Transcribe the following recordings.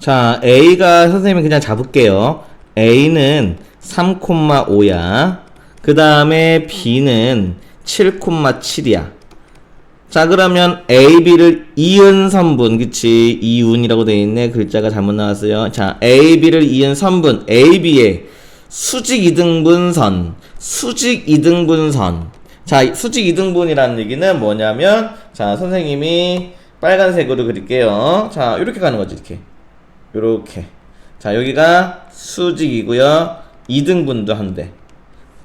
자, A가 선생님이 그냥 잡을게요. A는 3,5야. 그 다음에 B는 7,7이야. 자, 그러면 A, B를 이은 선분, 그치? 이운이라고 되어 있네. 글자가 잘못 나왔어요. 자, A, B를 이은 선분, A, B의 수직 이등분선, 수직 이등분선. 자, 수직 이등분이라는 얘기는 뭐냐면, 자, 선생님이 빨간색으로 그릴게요. 자, 이렇게 가는 거지, 이렇게. 요렇게. 자, 여기가 수직이고요. 2등분도 한대.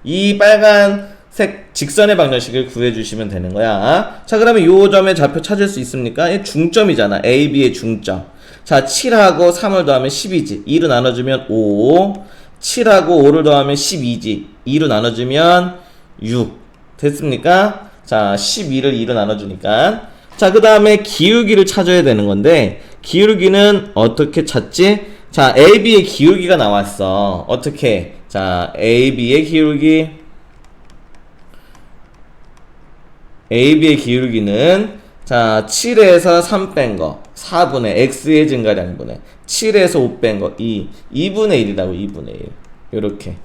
이 빨간색 직선의 방정식을 구해주시면 되는 거야. 자, 그러면 요 점의 좌표 찾을 수 있습니까? 이 중점이잖아. A, B의 중점. 자, 7하고 3을 더하면 12지. 2로 나눠주면 5. 7하고 5를 더하면 12지. 2로 나눠주면 6. 됐습니까? 자, 12를 2로 나눠주니까. 자, 그 다음에 기울기를 찾아야 되는 건데, 기울기는 어떻게 찾지? 자, AB의 기울기가 나왔어. 어떻게? 자, AB의 기울기. AB의 기울기는, 자, 7에서 3 뺀 거. 4분의 X의 증가량 분의 7에서 5 뺀 거. 2. 2분의 1이라고, 2분의 1. 요렇게.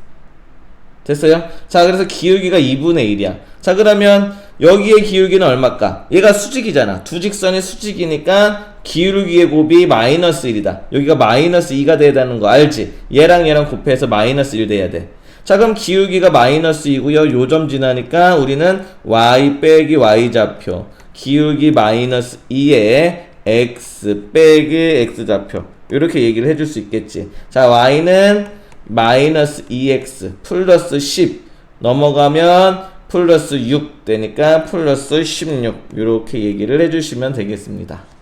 됐어요? 자, 그래서 기울기가 2분의 1이야. 자, 그러면 여기의 기울기는 얼마일까? 얘가 수직이잖아. 두 직선이 수직이니까 기울기의 곱이 마이너스 1이다. 여기가 마이너스 2가 돼야 되는 거 알지? 얘랑 얘랑 곱해서 마이너스 1 돼야 돼. 자, 그럼 기울기가 마이너스 2고요. 요점 지나니까 우리는 y 빼기 y 좌표. 기울기 마이너스 2에 x 빼기 x 좌표. 이렇게 얘기를 해줄 수 있겠지. 자, y는 마이너스 2x 플러스 10 넘어가면 플러스 6 되니까 플러스 16 이렇게 얘기를 해주시면 되겠습니다.